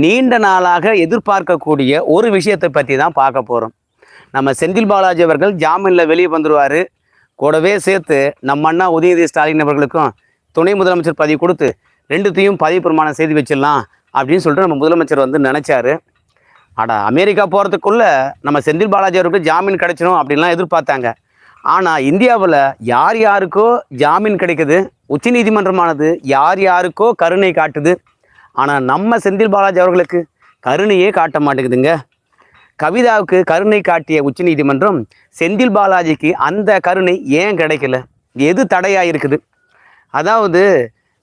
நீண்ட நாளாக எதிர்பார்க்கக்கூடிய ஒரு விஷயத்தை பற்றி தான் பார்க்க போகிறோம் நம்ம செந்தில் பாலாஜி அவர்கள் ஜாமீனில் வெளியே வந்துடுவார் கூடவே சேர்த்து நம்ம அண்ணா உதயநிதி ஸ்டாலின் அவர்களுக்கும் துணை முதலமைச்சர் பதவி கொடுத்து ரெண்டுத்தையும் பதவி பிரமாணம் செய்து வச்சிடலாம் அப்படின்னு சொல்லிட்டு நம்ம முதலமைச்சர் வந்து நினச்சாரு. ஆடா அமெரிக்கா போகிறதுக்குள்ளே நம்ம செந்தில் பாலாஜி அவருக்கு ஜாமீன் கிடைச்சிடும் அப்படின்லாம் எதிர்பார்த்தாங்க. ஆனால் இந்தியாவில் யார் யாருக்கோ ஜாமீன் கிடைக்குது? உச்சநீதிமன்றமானது யார் யாருக்கோ கருணை காட்டுது? ஆனால் நம்ம செந்தில் பாலாஜி அவர்களுக்கு கருணையே காட்ட மாட்டேங்குதுங்க. கவிதாவுக்கு கருணை காட்டிய உச்சநீதிமன்றம் செந்தில் பாலாஜிக்கு அந்த கருணை ஏன் கிடைக்கல? எது தடையாக இருக்குது அதாவது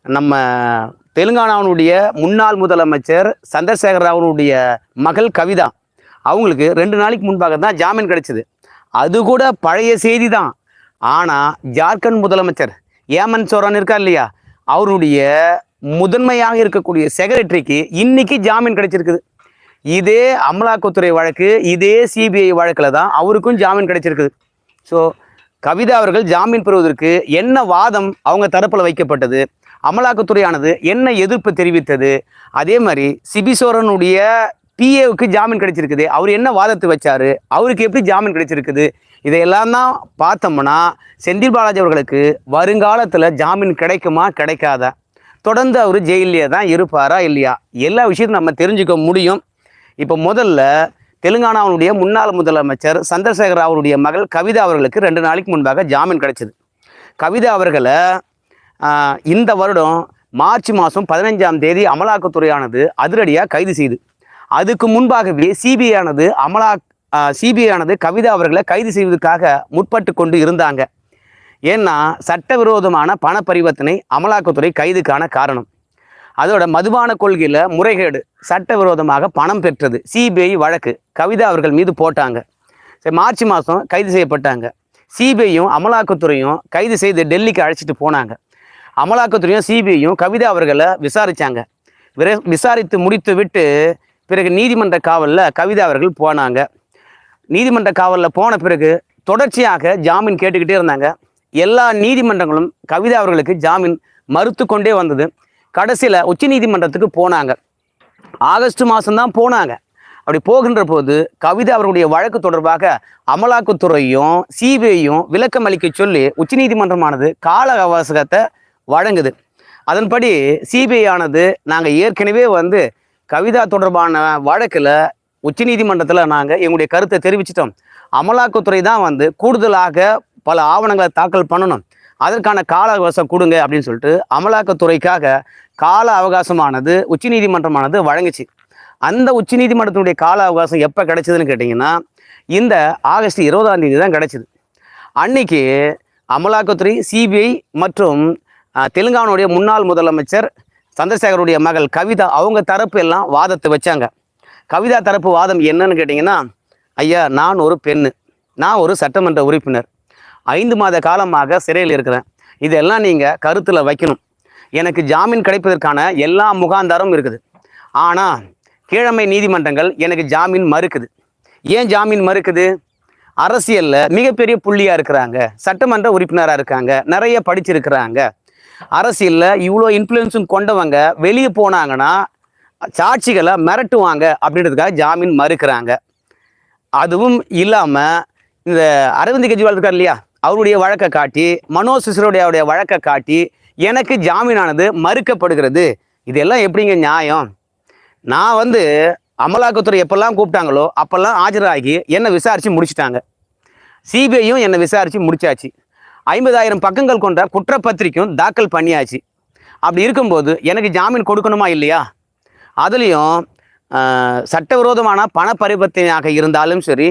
நம்ம தெலுங்கானாவுடைய முன்னாள் முதலமைச்சர் சந்திரசேகர ராவனுடைய மகள் கவிதா அவங்களுக்கு ரெண்டு நாளைக்கு முன்பாக தான் ஜாமீன் கிடைச்சிது. அது கூட பழைய செய்தி தான் ஆனால் ஜார்க்கண்ட் முதலமைச்சர் ஏமன் சோரன் இருக்கார் இல்லையா? அவருடைய முதன்மையாக இருக்கக்கூடிய செக்ரட்டரிக்கு இன்னைக்கு ஜாமீன் கிடைச்சிருக்குது. இதே அமலாக்கத்துறை வழக்கு இதே சிபிஐ வழக்கில் தான் அவருக்கும் ஜாமீன் கிடைச்சிருக்குது. ஸோ கவிதா அவர்கள் ஜாமீன் பெறுவதற்கு என்ன வாதம் அவங்க தரப்பில் வைக்கப்பட்டது அமலாக்கத்துறையானது என்ன எதிர்ப்பு தெரிவித்தது அதே மாதிரி சிபிசோரனுடைய பிஏவுக்கு ஜாமீன் கிடைச்சிருக்குது. அவர் என்ன வாதத்தை வச்சாரு அவருக்கு எப்படி ஜாமீன் கிடைச்சிருக்குது இதையெல்லாம் தான் பார்த்தோம்னா செந்தில் பாலாஜி அவர்களுக்கு வருங்காலத்தில் ஜாமீன் கிடைக்குமா கிடைக்காதா? தொடர்ந்து அவர் ஜெயிலே தான் இருப்பாரா இல்லையா? எல்லா விஷயத்தையும் நம்ம தெரிஞ்சுக்க முடியும். இப்போ முதல்ல தெலுங்கானாவுடைய முன்னாள் முதலமைச்சர் சந்திரசேகர் அவருடைய மகள் கவிதா அவர்களுக்கு ரெண்டு நாளைக்கு முன்பாக ஜாமீன் கிடைச்சிது. கவிதா அவர்களை இந்த வருடம் மார்ச் மாதம் பதினைஞ்சாம் தேதி அமலாக்கத்துறையானது அதிரடியாக கைது செய்து. அதுக்கு முன்பாகவே சிபிஐ ஆனது அமலா சிபிஐ ஆனது கவிதா அவர்களை கைது செய்வதற்காக முற்பட்டு கொண்டு இருந்தாங்க. ஏன்னா சட்டவிரோதமான பண பரிவர்த்தனை அமலாக்கத்துறை கைதுக்கான காரணம். அதோட மதுபான கொள்கையில் முறைகேடு சட்டவிரோதமாக பணம் பெற்றது சிபிஐ வழக்கு கவிதா அவர்கள் மீது போட்டாங்க. சரி மார்ச் மாதம் கைது செய்யப்பட்டாங்க. சிபிஐயும் அமலாக்கத்துறையும் கைது செய்து டெல்லிக்கு அழைச்சிட்டு போனாங்க. அமலாக்கத்துறையும் சிபிஐயும் கவிதா அவர்களை விசாரித்தாங்க விர விசாரித்து முடித்து விட்டு பிறகு நீதிமன்ற காவலில் கவிதா அவர்கள் போனாங்க. நீதிமன்ற காவலில் போன பிறகு தொடர்ச்சியாக ஜாமீன் கேட்டுக்கிட்டே இருந்தாங்க. எல்லா நீதிமன்றங்களும் கவிதா அவர்களுக்கு ஜாமீன் மறுத்து கொண்டே வந்தது. கடைசியில் உச்சநீதிமன்றத்துக்கு போனாங்க. ஆகஸ்ட் மாதம்தான் போனாங்க. அப்படி போகின்ற போது கவிதா அவர்களுடைய வழக்கு தொடர்பாக அமலாக்கத்துறையும் சிபிஐயும் விளக்கம் அளிக்க சொல்லி உச்சநீதிமன்றமானது கால அவகாசத்தை வழங்குது. அதன்படி சிபிஐ ஆனது நாங்கள் ஏற்கனவே வந்து கவிதா தொடர்பான வழக்கில் உச்சநீதிமன்றத்தில் நாங்கள் எங்களுடைய கருத்தை தெரிவிச்சிட்டோம். அமலாக்கத்துறை தான் வந்து கூடுதலாக பல ஆவணங்களை தாக்கல் பண்ணணும். அதற்கான கால அவகாசம் கொடுங்க அப்படின்னு சொல்லிட்டு அமலாக்கத்துறைக்காக கால அவகாசமானது உச்சநீதிமன்றமானது வழங்குச்சு. அந்த உச்சநீதிமன்றத்தினுடைய கால அவகாசம் எப்போ கிடைச்சதுன்னு கேட்டிங்கன்னா இந்த ஆகஸ்ட் இருபதாம் தேதி தான் கிடைச்சிது. அன்னைக்கு அமலாக்கத்துறை சிபிஐ மற்றும் தெலுங்கானுடைய தெலுங்கானாவுடைய முன்னாள் முதலமைச்சர் சந்திரசேகருடைய மகள் கவிதா அவங்க தரப்பு எல்லாம் வாதத்தை வச்சாங்க. கவிதா தரப்பு வாதம் என்னன்னு கேட்டிங்கன்னா ஐயா நான் ஒரு பெண்ணு. நான் ஒரு சட்டமன்ற உறுப்பினர். ஐந்து மாத காலமாக சிறையில் இருக்கிறேன். இதெல்லாம் நீங்கள் கருத்தில் வைக்கணும். எனக்கு ஜாமீன் கிடைப்பதற்கான எல்லா முகாந்தாரமும் இருக்குது. ஆனால் கீழமை நீதிமன்றங்கள் எனக்கு ஜாமீன் மறுக்குது. ஏன் ஜாமீன் மறுக்குது? அரசியலில் மிகப்பெரிய புள்ளியாக இருக்கிறாங்க. சட்டமன்ற உறுப்பினராக இருக்காங்க. நிறைய படிச்சிருக்கிறாங்க. அரசியலில் இவ்வளோ இன்ஃப்ளூயன்ஸும் கொண்டவங்க வெளியே போனாங்கன்னா சாட்சிகளை மிரட்டுவாங்க அப்படின்றதுக்காக ஜாமீன் மறுக்கிறாங்க. அதுவும் இல்லாமல் இந்த அரவிந்த் கெஜ்ரிவால் இருக்கார் இல்லையா? அவருடைய வழக்கை காட்டி மனோஜ் சிசோடியாவுடைய வழக்கை காட்டி எனக்கு ஜாமீனானது மறுக்கப்படுகிறது. இதெல்லாம் எப்படிங்க நியாயம்? நான் வந்து அமலாக்கத்துறை எப்பெல்லாம் கூப்பிட்டாங்களோ அப்போல்லாம் ஆஜராகி என்னை விசாரித்து முடிச்சிட்டாங்க. சிபிஐயும் என்னை விசாரித்து முடிச்சாச்சு. ஐம்பதாயிரம் பக்கங்கள் கொண்ட குற்றப்பத்திரிக்கையும் தாக்கல் பண்ணியாச்சு. அப்படி இருக்கும்போது எனக்கு ஜாமீன் கொடுக்கணுமா இல்லையா? அதுலேயும் சட்டவிரோதமான பண பரிவர்த்தனையாக இருந்தாலும் சரி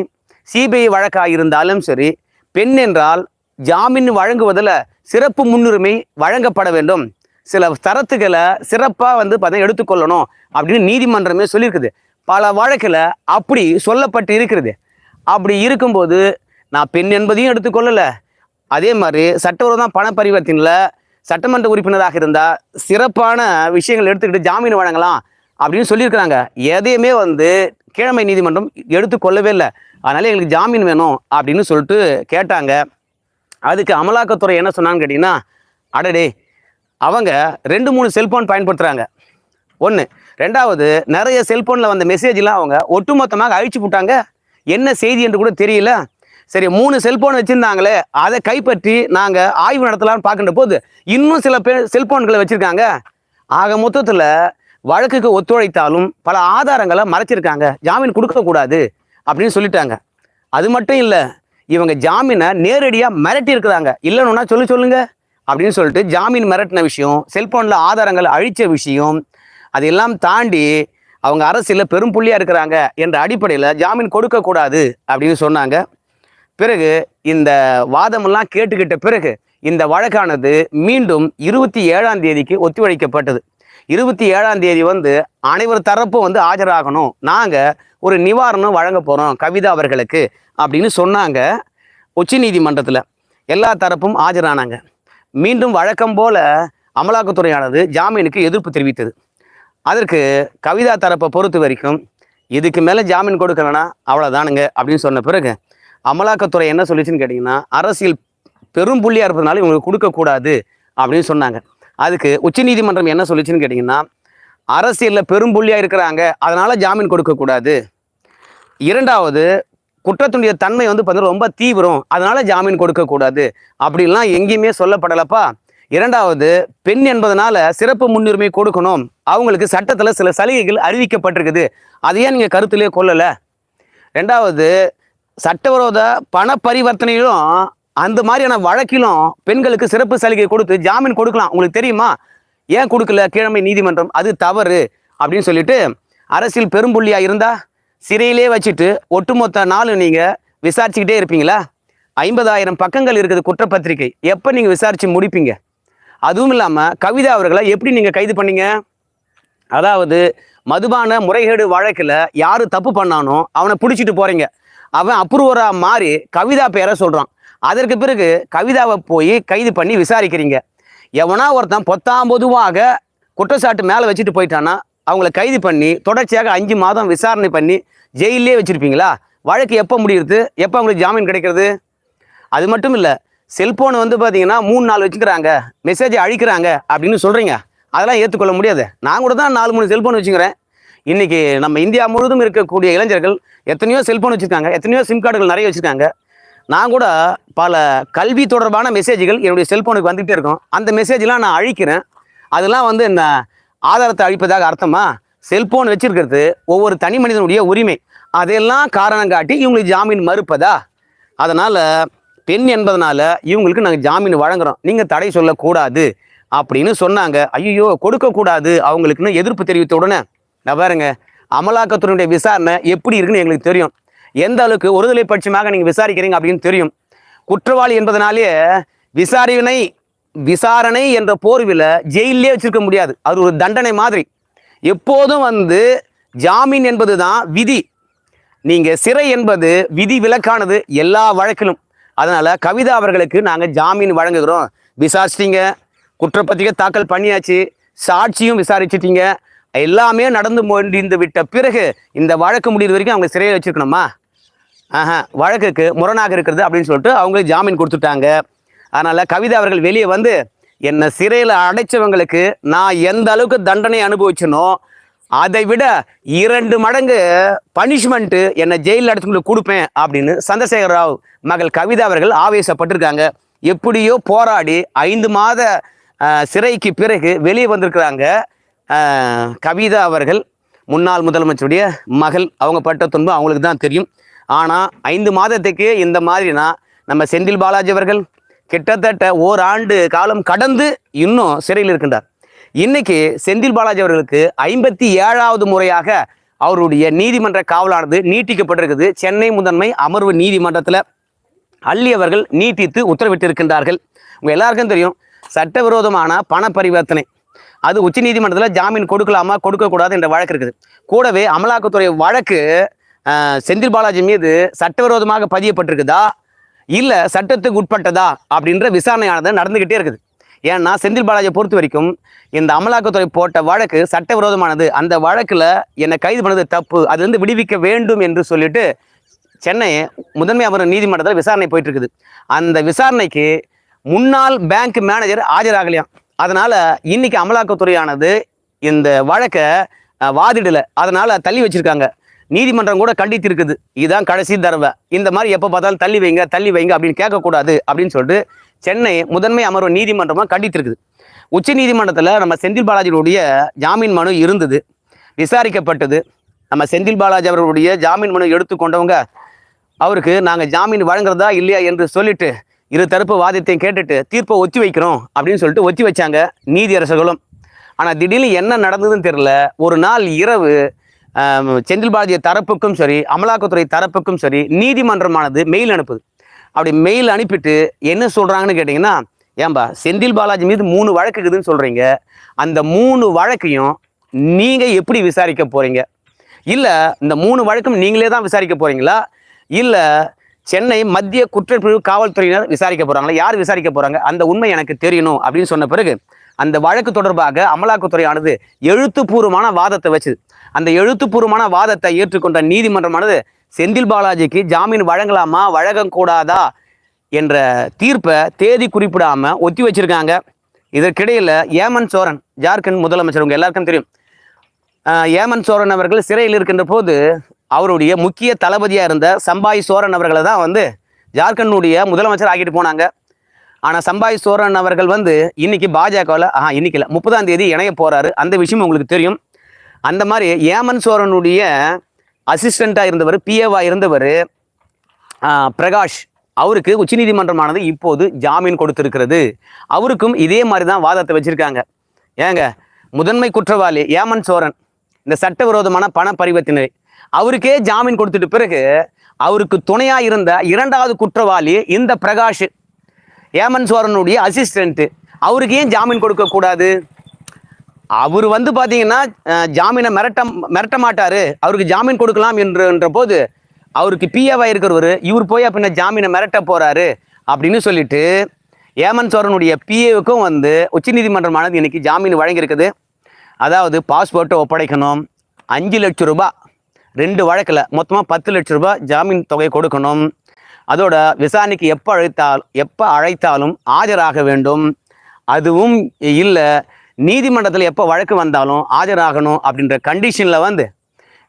சிபிஐ வழக்காக இருந்தாலும் சரி பெண் என்றால் ஜாமீன் வழங்குவதில் சிறப்பு முன்னுரிமை வழங்கப்பட வேண்டும். சில தரத்துகளை சிறப்பாக வந்து பார்த்தா எடுத்துக்கொள்ளணும் அப்படின்னு நீதிமன்றமே சொல்லியிருக்குது. பல வழக்கில் அப்படி சொல்லப்பட்டு இருக்கிறது. அப்படி இருக்கும்போது நான் பெண் என்பதையும் எடுத்துக்கொள்ளலை. அதே மாதிரி சட்டவிரோதம் பண பரிவர்த்தனையில் சட்டமன்ற உறுப்பினராக இருந்தால் சிறப்பான விஷயங்கள் எடுத்துக்கிட்டு ஜாமீன் வழங்கலாம் அப்படின்னு சொல்லியிருக்கிறாங்க. எதையுமே வந்து கீழமை நீதிமன்றம் எடுத்துக்கொள்ளவே இல்லை. அதனால் எங்களுக்கு ஜாமீன் வேணும் அப்படின்னு சொல்லிட்டு கேட்டாங்க. அதுக்கு அமலாக்கத்துறை என்ன சொன்னான்னு கேட்டிங்கன்னா அடடே அவங்க ரெண்டு மூணு செல்போன் பயன்படுத்துகிறாங்க ஒன்று ரெண்டாவது நிறைய செல்போனில் வந்த மெசேஜ்லாம் அவங்க ஒட்டுமொத்தமாக அழிச்சு போட்டாங்க என்ன செய்தி என்று கூட தெரியல. சரி மூணு செல்போன் வச்சுருந்தாங்களே அதை கைப்பற்றி நாங்கள் ஆய்வு நடத்தலாம்னு பார்க்கின்ற போது இன்னும் சில பேர் செல்போன்களை வச்சுருக்காங்க. ஆக மொத்தத்தில் வழக்குக்கு ஒத்துழைத்தாலும் பல ஆதாரங்களை மறைச்சிருக்காங்க. ஜாமீன் கொடுக்கக்கூடாது அப்படின்னு சொல்லிட்டாங்க. அது மட்டும் இல்லை இவங்க ஜாமீனை நேரடியாக மிரட்டி இருக்கிறாங்க. இல்லைன்னா சொல்லி சொல்லுங்க அப்படின்னு சொல்லிட்டு ஜாமீன் மிரட்டின விஷயம் செல்போனில் ஆதாரங்கள் அழிச்ச விஷயம் அதெல்லாம் தாண்டி அவங்க அரசியலில் பெரும் புள்ளியாக இருக்கிறாங்க என்ற அடிப்படையில் ஜாமீன் கொடுக்கக்கூடாது அப்படின்னு சொன்னாங்க. பிறகு இந்த வாதமெல்லாம் கேட்டுக்கிட்ட பிறகு இந்த வழக்கானது மீண்டும் இருபத்தி ஏழாம் தேதிக்கு ஒத்திவைக்கப்பட்டது. இருபத்தி ஏழாம் தேதி வந்து அனைவர் தரப்பும் வந்து ஆஜராகணும். நாங்கள் ஒரு நிவாரணம் வழங்க போகிறோம் கவிதா அவர்களுக்கு அப்படின்னு சொன்னாங்க உச்சநீதிமன்றத்தில் எல்லா தரப்பும் ஆஜரானாங்க. மீண்டும் வழக்கம் போல அமலாக்கத்துறையானது ஜாமீனுக்கு எதிர்ப்பு தெரிவித்தது. அதற்கு கவிதா தரப்பை பொறுத்த வரைக்கும் இதுக்கு மேலே ஜாமீன் கொடுக்கலனா அவ்வளோதானுங்க அப்படின்னு சொன்ன பிறகு அமலாக்கத்துறை என்ன சொல்லிச்சுன்னு கேட்டிங்கன்னா அரசியல் பெரும் புள்ளியாக இருப்பதனால இவங்களுக்கு கொடுக்கக்கூடாது அப்படின்னு சொன்னாங்க. அதுக்கு உச்சநீதிமன்றம் என்ன சொல்லிச்சுன்னு கேட்டிங்கன்னா அரசியலில் பெரும் புள்ளியாக இருக்கிறாங்க அதனால் ஜாமீன் கொடுக்கக்கூடாது இரண்டாவது குற்றத்துடைய தன்மை வந்து பார்த்தீங்கன்னா ரொம்ப தீவிரம் அதனால் ஜாமீன் கொடுக்கக்கூடாது அப்படின்லாம் எங்கேயுமே சொல்லப்படலப்பா. இரண்டாவது பெண் என்பதனால சிறப்பு முன்னுரிமை கொடுக்கணும். அவங்களுக்கு சட்டத்தில் சில சலுகைகள் அறிவிக்கப்பட்டிருக்குது. அதையே நீங்கள் கருத்திலே கொள்ளலை. ரெண்டாவது சட்டவிரோத பண பரிவர்த்தனையிலும் அந்த மாதிரியான வழக்கிலும் பெண்களுக்கு சிறப்பு சலுகை கொடுத்து ஜாமீன் கொடுக்கலாம். உங்களுக்கு தெரியுமா? ஏன் கொடுக்கல? கிழமை நீதிமன்றம். அது தவறு அப்படின்னு சொல்லிட்டு அரசியல் பெரும்புள்ளியாக இருந்தால் சிறையிலே வச்சுட்டு ஒட்டுமொத்த நாளும் நீங்கள் விசாரிச்சுக்கிட்டே இருப்பீங்களா? ஐம்பதாயிரம் பக்கங்கள் இருக்குது குற்றப்பத்திரிகை. எப்போ நீங்கள் விசாரித்து முடிப்பீங்க? அதுவும் இல்லாமல் கவிதா அவர்களை எப்படி நீங்கள் கைது பண்ணீங்க? அதாவது மதுபான முறைகேடு வழக்கில் யார் தப்பு பண்ணானோ அவனை பிடிச்சிட்டு போகிறீங்க அவன் அப்ரூவராக மாறி கவிதா பேரை சொல்கிறான் அதற்கு பிறகு கவிதாவை போய் கைது பண்ணி விசாரிக்கிறீங்க. எவனா ஒருத்தன் பொத்தாம் பொதுவாக குற்றச்சாட்டு மேலே வச்சுட்டு போயிட்டான்னா அவங்கள கைது பண்ணி தொடர்ச்சியாக அஞ்சு மாதம் விசாரணை பண்ணி ஜெயிலே வச்சுருப்பீங்களா? வழக்கு எப்போ முடியுது? எப்போ அவங்களுக்கு ஜாமீன் கிடைக்கிறது? அது மட்டும் இல்லை செல்போன் வந்து பார்த்தீங்கன்னா மூணு நாள் வச்சுக்கிறாங்க மெசேஜை அழிக்கிறாங்க அப்படின்னு சொல்கிறீங்க அதெல்லாம் ஏற்றுக்கொள்ள முடியாது. நான் கூட தான் நாலு மூணு செல்போன் வச்சுக்கிறேன். இன்றைக்கி நம்ம இந்தியா முழுவதும் இருக்கக்கூடிய இளைஞர்கள் எத்தனையோ செல்ஃபோன் வச்சுருக்காங்க எத்தனையோ சிம் கார்டுகள் நிறைய வச்சுருக்காங்க. நான் கூட பல கல்வி தொடர்பான மெசேஜ்கள் என்னுடைய செல்போனுக்கு வந்துகிட்டே இருக்கும். அந்த மெசேஜ்லாம் நான் அழிக்கிறேன். அதெல்லாம் வந்து என்ன ஆதாரத்தை அழிப்பதாக அர்த்தமா? செல்போன் வச்சிருக்கிறது ஒவ்வொரு தனி மனிதனுடைய உரிமை. அதெல்லாம் காரணம் காட்டி இவங்களுக்கு ஜாமீன் மறுப்பதா? அதனால் பெண் என்பதனால இவங்களுக்கு நாங்கள் ஜாமீன் வழங்குறோம். நீங்கள் தடை சொல்லக்கூடாது அப்படின்னு சொன்னாங்க. ஐயோ கொடுக்கக்கூடாது அவங்களுக்குன்னு எதிர்ப்பு தெரிவித்த உடனே நான் பாருங்க அமலாக்கத்துறையுடைய விசாரணை எப்படி இருக்குன்னு எங்களுக்கு தெரியும். எந்த அளவுக்கு ஒருதலை பட்சமாக நீங்கள் விசாரிக்கிறீங்க அப்படின்னு தெரியும். குற்றவாளி என்பதனாலே விசாரணை விசாரணை என்ற போர்வில் ஜெயிலே வச்சிருக்க முடியாது. அது ஒரு தண்டனை மாதிரி. எப்போதும் வந்து ஜாமீன் என்பது தான் விதி. நீங்கள் சிறை என்பது விதி விலக்கானது எல்லா வழக்கிலும். அதனால் கவிதா அவர்களுக்கு நாங்கள் ஜாமீன் வழங்குகிறோம். விசாரிச்சிட்டிங்க குற்றப்பத்திரிகை தாக்கல் பண்ணியாச்சு சாட்சியும் விசாரிச்சிட்டிங்க. எல்லாமே நடந்து முடிந்து விட்ட பிறகு இந்த வழக்கு முடிவு வரைக்கும் அவங்க சிறையில் வச்சுருக்கணுமா? ஆஹா வழக்குக்கு முரணாக இருக்கிறது அப்படின்னு சொல்லிட்டு அவங்களுக்கு ஜாமீன் கொடுத்துட்டாங்க. அதனால் கவிதா அவர்கள் வெளியே வந்து என்னை சிறையில் அடைச்சவங்களுக்கு நான் எந்த அளவுக்கு தண்டனை அனுபவிச்சனோ அதை விட இரண்டு மடங்கு பனிஷ்மெண்ட்டு என்னை ஜெயிலில் அடைச்சவங்களுக்கு கொடுப்பேன் அப்படின்னு சந்திரசேகர ராவ் மகள் கவிதா அவர்கள் ஆவேசப்பட்டிருக்காங்க. எப்படியோ போராடி ஐந்து மாத சிறைக்கு பிறகு வெளியே வந்திருக்கிறாங்க கவிதா அவர்கள். முன்னாள் முதலமைச்சருடைய மகள். அவங்க பட்ட துன்பம் அவங்களுக்கு தான் தெரியும். ஆனால் ஐந்து மாதத்துக்கு இந்த மாதிரினா நம்ம செந்தில் பாலாஜி அவர்கள் கிட்டத்தட்ட ஓராண்டு காலம் கடந்து இன்னும் சிறையில் இருக்கின்றார். இன்னைக்கு செந்தில் பாலாஜி அவர்களுக்கு ஐம்பத்தி ஏழாவது முறையாக அவருடைய நீதிமன்ற காவலானது நீட்டிக்கப்பட்டிருக்குது. சென்னை முதன்மை அமர்வு நீதிமன்றத்தில் அள்ளி அவர்கள் நீட்டித்து உத்தரவிட்டிருக்கின்றார்கள். உங்கள் எல்லாருக்கும் தெரியும் சட்டவிரோதமான பண பரிவர்த்தனை அது உச்சநீதிமன்றத்தில் ஜாமீன் கொடுக்கலாமா கொடுக்கக்கூடாது என்ற வழக்கு இருக்குது. கூடவே அமலாக்கத்துறை வழக்கு செந்தில் பாலாஜி மீது சட்டவிரோதமாக பதியப்பட்டிருக்குதா? இல்லை சட்டத்துக்கு உட்பட்டதா? அப்படின்ற விசாரணையானது நடந்துக்கிட்டே இருக்குது. ஏன்னா செந்தில் பாலாஜியை பொறுத்த வரைக்கும் இந்த அமலாக்கத்துறை போட்ட வழக்கு சட்டவிரோதமானது. அந்த வழக்கில் என்னை கைது பண்ணது தப்பு. அது வந்து விடுவிக்க வேண்டும் என்று சொல்லிட்டு சென்னை முதன்மை அமர்வு நீதிமன்றத்தில் விசாரணை போயிட்டு இருக்குது அந்த விசாரணைக்கு முன்னாள் பேங்க் மேனேஜர் ஆஜராகலையாம் அதனால் இன்னைக்கு அமலாக்கத்துறையானது இந்த வழக்கை வாதிடலை. அதனால் தள்ளி வச்சுருக்காங்க. நீதிமன்றம் கூட கண்டித்திருக்குது. இதுதான் கடைசி தடவை. இந்த மாதிரி எப்போ பார்த்தாலும் தள்ளி வைங்க தள்ளி வைங்க அப்படின்னு கேட்கக்கூடாது அப்படின்னு சொல்லிட்டு சென்னை முதன்மை அமர்வு நீதிமன்றமாக கண்டித்திருக்குது. உச்ச நீதிமன்றத்தில் நம்ம செந்தில் பாலாஜியுடைய ஜாமீன் மனு இருந்தது விசாரிக்கப்பட்டது. நம்ம செந்தில் பாலாஜி அவர்களுடைய ஜாமீன் மனு எடுத்துக்கொண்டவங்க அவருக்கு நாங்கள் ஜாமீன் வழங்குறதா இல்லையா என்று சொல்லிட்டு இரு தரப்பு வாதத்தையும் கேட்டுட்டு தீர்ப்பை ஒத்தி வைக்கிறோம் அப்படின்னு சொல்லிட்டு ஒத்தி வச்சாங்க நீதியரசர்களும் ஆனால் திடீர்னு என்ன நடந்ததுன்னு தெரில ஒரு நாள் இரவு செந்தில் பாலாஜி தரப்புக்கும் சரி அமலாக்கத்துறை தரப்புக்கும் சரி நீதிமன்றமானது மெயில் அனுப்புது. அப்படி மெயில் அனுப்பிட்டு என்ன சொல்கிறாங்கன்னு கேட்டிங்கன்னா ஏன்பா செந்தில் பாலாஜி மீது மூணு வழக்கு இருக்குதுன்னு சொல்கிறீங்க அந்த மூணு வழக்கையும் நீங்கள் எப்படி விசாரிக்க போகிறீங்க இல்லை இந்த மூணு வழக்கும் நீங்களே தான் விசாரிக்க போகிறீங்களா இல்லை சென்னை மத்திய குற்றப்பிரிவு காவல்துறையினர் விசாரிக்க போகிறாங்களா யார் விசாரிக்க போகிறாங்க அந்த உண்மை எனக்கு தெரியணும் அப்படின்னு சொன்ன பிறகு அந்த வழக்கு தொடர்பாக அமலாக்கத்துறையானது எழுத்துப்பூர்வமான வாதத்தை வச்சுது. அந்த எழுத்துப்பூர்வமான வாதத்தை ஏற்றுக்கொண்ட நீதிமன்றமானது செந்தில் பாலாஜிக்கு ஜாமீன் வழங்கலாமா வழங்கக்கூடாதா என்ற தீர்ப்பை தேதி குறிப்பிடாம ஒத்தி வச்சிருக்காங்க. இதற்கிடையில் ஏமன் சோரன் ஜார்க்கண்ட் முதலமைச்சர் உங்க எல்லாருக்கும் தெரியும். ஏமன் சோரன் அவர்கள் சிறையில் இருக்கின்ற போது அவருடைய முக்கிய தளபதியாக இருந்த சம்பாய் சோரன் அவர்களை தான் வந்து ஜார்க்கண்டுடைய முதலமைச்சர் ஆக்கிட்டு போனாங்க. ஆனால் சம்பாய் சோரன் அவர்கள் வந்து இன்னைக்கு பாஜகவில் ஆஹா இன்னைக்கு இல்லை முப்பதாம் தேதி இணைய போகிறாரு அந்த விஷயம் உங்களுக்கு தெரியும். அந்த மாதிரி ஏமன் சோரனுடைய அசிஸ்டண்ட்டாக இருந்தவர் பிஏவாக இருந்தவர் பிரகாஷ் அவருக்கு உச்சநீதிமன்றமானது இப்போது ஜாமீன் கொடுத்திருக்கிறது. அவருக்கும் இதே மாதிரி தான் வாதத்தை வச்சிருக்காங்க. ஏங்க முதன்மை குற்றவாளி ஏமன் சோரன் இந்த சட்டவிரோதமான பண பரிவர்த்தனை அவருக்கே ஜாமீன் கொடுத்துட்டு பிறகு அவருக்கு துணையாக இருந்த இரண்டாவது குற்றவாளி இந்த பிரகாஷ் ஏமன் சோரனுடைய அசிஸ்டண்ட்டு அவருக்கு ஏன் ஜாமீன் கொடுக்கக்கூடாது? அவர் வந்து பார்த்தீங்கன்னா ஜாமீனை மிரட்ட மிரட்ட மாட்டார். அவருக்கு ஜாமீன் கொடுக்கலாம் என்றன்ற போது அவருக்கு பிஏவாக இருக்கிறவர் இவர் போய் அப்படின்னா ஜாமீனை மிரட்ட போகிறாரு அப்படின்னு சொல்லிட்டு ஏமன் சோரனுடைய பிஏவுக்கும் வந்து உச்சநீதிமன்றமானது இன்றைக்கி ஜாமீன் வழங்கியிருக்குது. அதாவது பாஸ்போர்ட்டை ஒப்படைக்கணும். அஞ்சு லட்சம் ரூபாய் ரெண்டு வழக்கில் மொத்தமாக பத்து லட்ச ரூபாய் ஜாமீன் தொகை கொடுக்கணும். அதோட விசாரணைக்கு எப்போ அழைத்தால் எப்போ அழைத்தாலும் ஆஜராக வேண்டும். அதுவும் இல்லை நீதிமன்றத்தில் எப்போ வழக்கு வந்தாலும் ஆஜராகணும் அப்படின்ற கண்டிஷனில் வந்து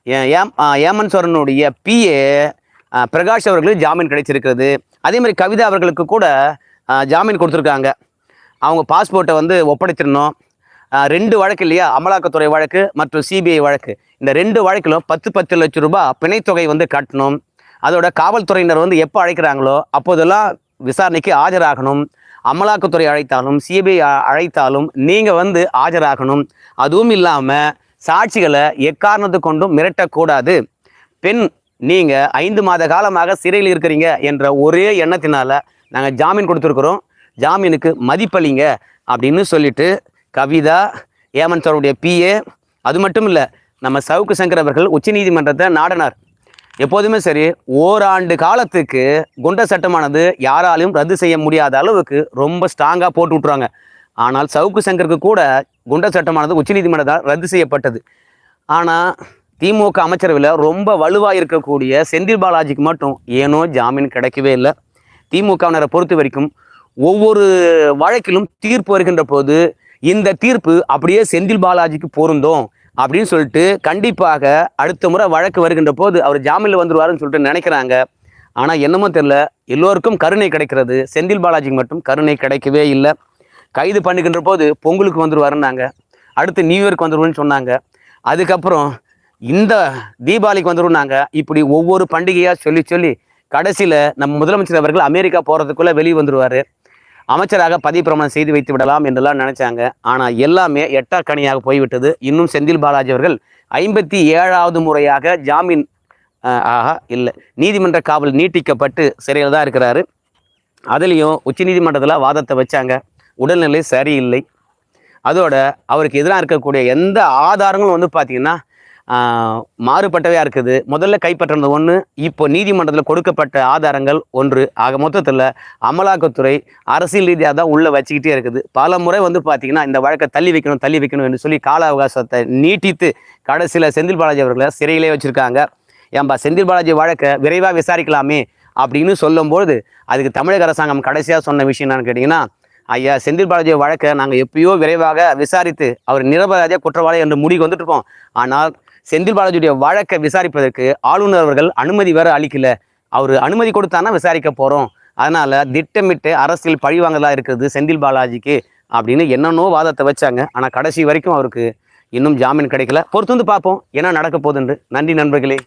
ஏ- ஏம் ஏமன் சோரனுடைய பிஏ பிரகாஷ் அவர்களுக்கு ஜாமீன் கிடைச்சிருக்கிறது. அதே மாதிரி கவிதா அவர்களுக்கு கூட ஜாமீன் கொடுத்துருக்காங்க. அவங்க பாஸ்போர்ட்டை வந்து ஒப்படைச்சிடணும். ரெண்டு வழக்கு இல்லையா? அமலாக்கத்துறை வழக்கு மற்றும் சிபிஐ வழக்கு. இந்த ரெண்டு வழக்கிலும் பத்து பத்து லட்சம் ரூபாய் பிணைத்தொகை வந்து கட்டணும். அதோட காவல்துறையினர் வந்து எப்போ அழைக்கிறாங்களோ அப்போதெல்லாம் விசாரணைக்கு ஆஜராகணும். அமலாக்கத்துறை அழைத்தாலும் சிபிஐ அழைத்தாலும் நீங்கள் வந்து ஆஜராகணும். அதுவும் இல்லாமல் சாட்சிகளை எக்காரணத்து கொண்டும் மிரட்டக்கூடாது. பெண் நீங்கள் ஐந்து மாத காலமாக சிறையில் இருக்கிறீங்க என்ற ஒரே எண்ணத்தினால நாங்கள் ஜாமீன் கொடுத்துருக்குறோம். ஜாமீனுக்கு மதிப்பளிங்க அப்படின்னு சொல்லிட்டு கவிதா ஏமன் சாருடைய பிஏ அது மட்டும் இல்லை நம்ம சவுக்கு சங்கர் அவர்கள் உச்சநீதிமன்றத்தை நாடினார். எப்போதுமே சரி ஓராண்டு காலத்துக்கு குண்ட சட்டமானது யாராலையும் ரத்து செய்ய முடியாத அளவுக்கு ரொம்ப ஸ்ட்ராங்காக போட்டு விட்ருவாங்க ஆனால் சவுக்கு சங்கருக்கு கூட குண்ட சட்டமானது உச்சநீதிமன்றத்தால் ரத்து செய்யப்பட்டது. ஆனால் திமுக அமைச்சரவையில் ரொம்ப வலுவாக இருக்கக்கூடிய செந்தில் பாலாஜிக்கு மட்டும் ஏனோ ஜாமீன் கிடைக்கவே இல்லை. திமுகவினரை பொறுத்த வரைக்கும் ஒவ்வொரு வழக்கிலும் தீர்ப்பு வருகின்ற போது இந்த தீர்ப்பு அப்படியே செந்தில் பாலாஜிக்கு பொருந்தும். அப்படின்னு சொல்லிட்டு கண்டிப்பாக அடுத்த முறை வழக்கு வருகின்ற போது அவர் ஜாமீனில் வந்துடுவாருன்னு சொல்லிட்டு நினைக்கிறாங்க. ஆனால் என்னமோ தெரில எல்லோருக்கும் கருணை கிடைக்கிறது. செந்தில் பாலாஜிக்கு மட்டும் கருணை கிடைக்கவே இல்லை. கைது பண்ணுகின்ற போது பொங்கலுக்கு வந்துருவாருன்னாங்க. அடுத்து நியூ இயர்க்கு சொன்னாங்க. அதுக்கப்புறம் இந்த தீபாவளிக்கு வந்துருன்னாங்க இப்படி ஒவ்வொரு பண்டிகையாக சொல்லி சொல்லி கடைசியில் நம்ம முதலமைச்சர் அவர்கள் அமெரிக்கா போகிறதுக்குள்ளே வெளியே வந்துருவார். அமைச்சராக பதவிப்பிரமாணம் செய்து வைத்து விடலாம் என்றெல்லாம் நினைச்சாங்க. ஆனால் எல்லாமே எட்டா கணியாக போய்விட்டது. இன்னும் செந்தில் பாலாஜி அவர்கள் ஐம்பத்தி ஏழாவது முறையாக ஜாமீன் ஆக ஆஹா இல்லை. நீதிமன்ற காவல் நீட்டிக்கப்பட்டு சிறையில் தான் இருக்கிறாரு. அதுலேயும் உச்சநீதிமன்றத்தில் வாதத்தை வச்சாங்க. உடல்நிலை சரியில்லை. அதோட அவருக்கு எதிராக இருக்கக்கூடிய எந்த ஆதாரங்களும் வந்து பார்த்திங்கன்னா மாறுபட்டவையாக இருக்குது. முதல்ல கைப்பற்றினது ஒன்று இப்போ நீதிமன்றத்தில் கொடுக்கப்பட்ட ஆதாரங்கள் ஒன்று. ஆக மொத்தத்தில் அமலாக்கத்துறை அரசியல் ரீதியாக தான் உள்ளே வச்சுக்கிட்டே இருக்குது. பல முறை வந்து பார்த்திங்கன்னா இந்த வழக்கை தள்ளி வைக்கணும் தள்ளி வைக்கணும் என்று சொல்லி கால அவகாசத்தை நீட்டித்து கடைசியில் செந்தில் பாலாஜி அவர்களை சிறையிலே வச்சுருக்காங்க. ஏன்பா செந்தில் பாலாஜி வழக்கை விரைவாக விசாரிக்கலாமே அப்படின்னு சொல்லும்போது அதுக்கு தமிழக அரசாங்கம் கடைசியாக சொன்ன விஷயம் என்னன்னு கேட்டிங்கன்னா ஐயா செந்தில் பாலாஜி வழக்கை நாங்கள் எப்பயோ விரைவாக விசாரித்து அவர் நிரபராதிய குற்றவாளி என்று முடிவு வந்துட்டு இருக்கோம் ஆனால் செந்தில் பாலாஜியுடைய வழக்கை விசாரிப்பதற்கு ஆளுநர் அவர்கள் அனுமதி வேற அளிக்கல. அவர் அனுமதி கொடுத்தானா விசாரிக்க போகிறோம் அதனால் திட்டமிட்டு அரசியல் பழிவாங்கலாக இருக்குது செந்தில் பாலாஜிக்கு அப்படின்னு என்னென்னோ வாதத்தை வச்சாங்க. ஆனால் கடைசி வரைக்கும் அவருக்கு இன்னும் ஜாமீன் கிடைக்கல. பொறுத்து வந்து பார்ப்போம். என்ன நடக்க போகுதுன்னு நன்றி நண்பர்களே.